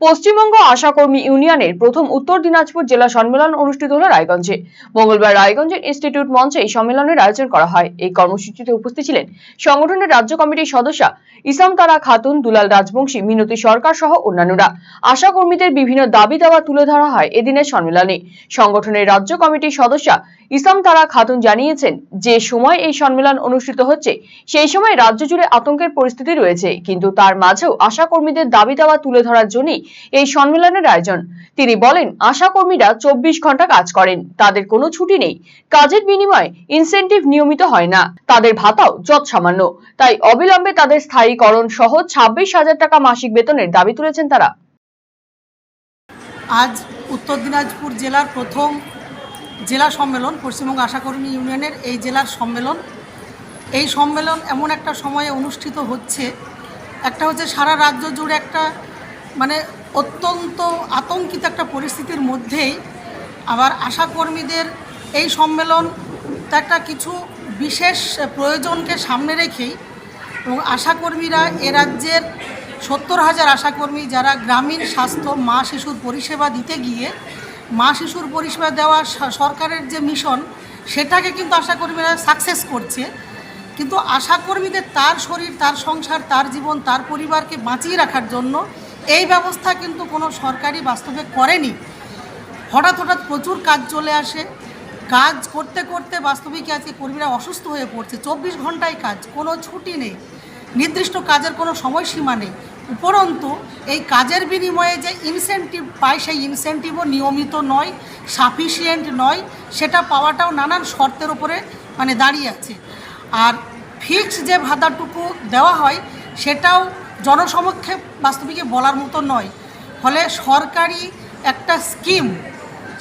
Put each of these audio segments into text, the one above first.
পশ্চিমবঙ্গ আশাকর্মী ইউনিয়নের প্রথম উত্তর দিনাজপুর জেলা সম্মেলন অনুষ্ঠিত হল রায়গঞ্জে। মঙ্গলবার রায়গঞ্জের ইনস্টিটিউট মঞ্চে এই সম্মেলনের আয়োজন করা হয়। এই কর্মসূচিতে উপস্থিত ছিলেন সংগঠনের রাজ্য কমিটির সদস্যা ইসাম তারা খাতুন, দুলাল রাজবংশী, মিনতি সরকার সহ অন্যান্যরা। আশাকর্মীদের বিভিন্ন দাবি দাওয়া তুলে ধরা হয় এদিনের সম্মেলনে। সংগঠনের রাজ্য কমিটির সদস্যা ইসাম তারা খাতুন জানিয়েছেন, যে সময় এই সম্মেলন অনুষ্ঠিত হচ্ছে, সেই সময় রাজ্য জুড়ে আতঙ্কের পরিস্থিতি রয়েছে। কিন্তু তার মাঝেও আশাকর্মীদের দাবি দাওয়া তুলে ধরার জন্যই এই সম্মেলনের আয়োজন। তিনি বলেন আশাকর্মীরা চব্বিশ ঘণ্টা কাজ করেন, তাদের কোনো ছুটি নেই। কাজের বিনিময়ে ইনসেনটিভ নিয়মিত হয় না। তাদের ভাতাও যৎ সামান্য তাই অবিলম্বে তাদের স্থায়ীকরণ সহ ছাব্বিশ হাজার টাকা মাসিক বেতনের দাবি তুলেছেন তারা। আজ উত্তর দিনাজপুর জেলার প্রথম জেলা সম্মেলন পশ্চিমবঙ্গ আশাকর্মী ইউনিয়নের এই জেলার সম্মেলন। এই সম্মেলন এমন একটা সময়ে অনুষ্ঠিত হচ্ছে। একটা হচ্ছে সারা রাজ্য জুড়ে একটা মানে অত্যন্ত আতঙ্কিত একটা পরিস্থিতির মধ্যেই আবার আশাকর্মীদের এই সম্মেলন একটা কিছু বিশেষ প্রয়োজনকে সামনে রেখেই এবং আশাকর্মীরা এ রাজ্যের সত্তর হাজার আশাকর্মী যারা গ্রামীণ স্বাস্থ্য, মা শিশুর পরিষেবা দিতে গিয়ে মা শিশুর পরিষেবা দেওয়া সরকারের যে মিশন, সেটাকে কিন্তু আশাকর্মীরা সাকসেস করছে। কিন্তু আশাকর্মীদের তার শরীর, তার সংসার, তার জীবন, তার পরিবারকে বাঁচিয়ে রাখার জন্য এই ব্যবস্থা কিন্তু কোনো সরকারি বাস্তবে করেনি। হঠাৎ হঠাৎ প্রচুর কাজ চলে আসে। কাজ করতে করতে বাস্তবিক আজকে কর্মীরা অসুস্থ হয়ে পড়ছে। চব্বিশ ঘন্টায় কাজ, কোনো ছুটি নেই। নির্দিষ্ট কাজের কোনো সময়সীমা নেই। উপরন্তু, এই কাজের বিনিময়ে যে ইনসেনটিভ পায়, সেই ইনসেনটিভও নিয়মিত নয় সাফিসিয়েন্ট নয়, সেটা পাওয়াটাও নানান শর্তের উপরে মানে দাঁড়িয়ে আছে। আর ফিক্স যে ভাতাটুকু দেওয়া হয়, সেটাও জনসমক্ষে বাস্তবিকে বলার মতো নয়। ফলে সরকারি একটা স্কিম,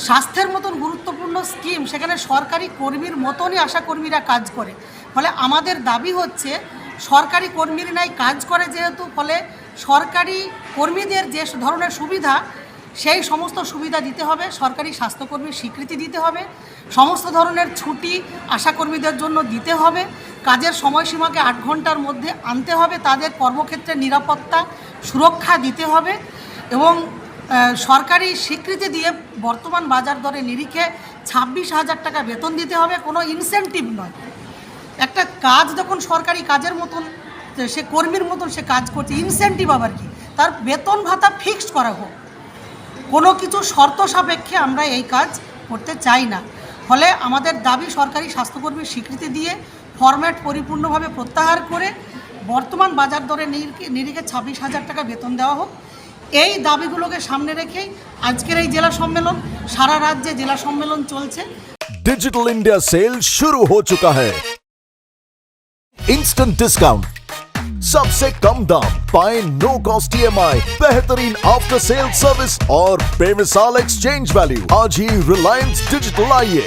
স্বাস্থ্যের মতন গুরুত্বপূর্ণ স্কিম, সেখানে সরকারি কর্মীর মতনই আশাকর্মীরা কাজ করে। ফলে আমাদের দাবি হচ্ছে, সরকারি কর্মীর নাই কাজ করে যেহেতু, ফলে সরকারি কর্মীদের যে ধরনের সুবিধা, সেই সমস্ত সুবিধা দিতে হবে, সরকারি স্বাস্থ্যকর্মীর স্বীকৃতি দিতে হবে, সমস্ত ধরনের ছুটি আশাকর্মীদের জন্য দিতে হবে। কাজের সময়সীমাকে আট ঘণ্টার মধ্যে আনতে হবে, তাদের কর্মক্ষেত্রে নিরাপত্তা সুরক্ষা দিতে হবে এবং সরকারি স্বীকৃতি দিয়ে বর্তমান বাজার দরে নিরিখে ছাব্বিশ হাজার টাকা বেতন দিতে হবে, কোনো ইনসেনটিভ নয়। একটা কাজ যখন সরকারি কাজের মতন, সে কর্মীর মতন সে কাজ করছে ইনসেনটিভ আবার কি? তার বেতন ভাতা ফিক্সড করা হোক। কোনো কিছু শর্ত সাপেক্ষে আমরা এই কাজ করতে চাই না। ফলে আমাদের দাবি সরকারি স্বাস্থ্যকর্মীর স্বীকৃতি দিয়ে ফরম্যাট পরিপূর্ণভাবে প্রত্যাহার করে বর্তমান বাজার দরে নিরিখে নিরিখে ছাব্বিশ হাজার টাকা বেতন দেওয়া হোক এই দাবিগুলোকে সামনে রেখেই আজকের এই জেলা সম্মেলন সারা রাজ্যে জেলা সম্মেলন চলছে डिजिटल इंडिया सेल शुरू हो चुका है इंस्टेंट डिस्काउंट सबसे कम दाम पाए नो कॉस्ट ईएमआई बेहतरीन आफ्टर सेल सर्विस और बेमिसाल एक्सचेंज वैल्यू आज ही रिलायंस डिजिटल आइए